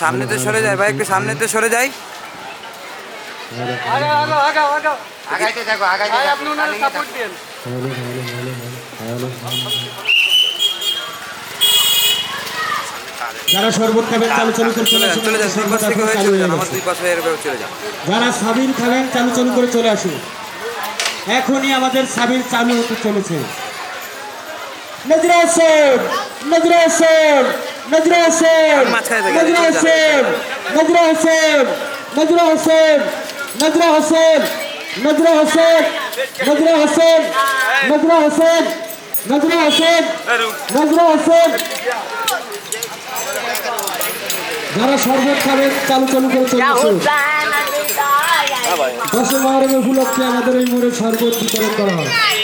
সামনে তো সরে যায় ভাই একটু সামনে তো সরে যাই যারা শরবত খাবেন চালু চালু করে চলে আসুন। যারা সাবিন খাবেন চালু চালু করে চলে আসুন। এখনই আমাদের সাবিন চালু হতে চলেছে। নজরা হোসেন নজরা হোসেন নজরা হোসেন নজরা হোসেন নজরা হোসেন নজরা হোসেন নজরা হোসেন নজরা হোসেন নজরা হোসেন নজরা হোসেন নজরা হোসেন নজরা হোসেন যারা শরবত খাবেন চালু চালু করে চলে আসুন দশ মহরম উপলক্ষে আমাদের এই মোড়ে শরবত বিতরণ করা হয়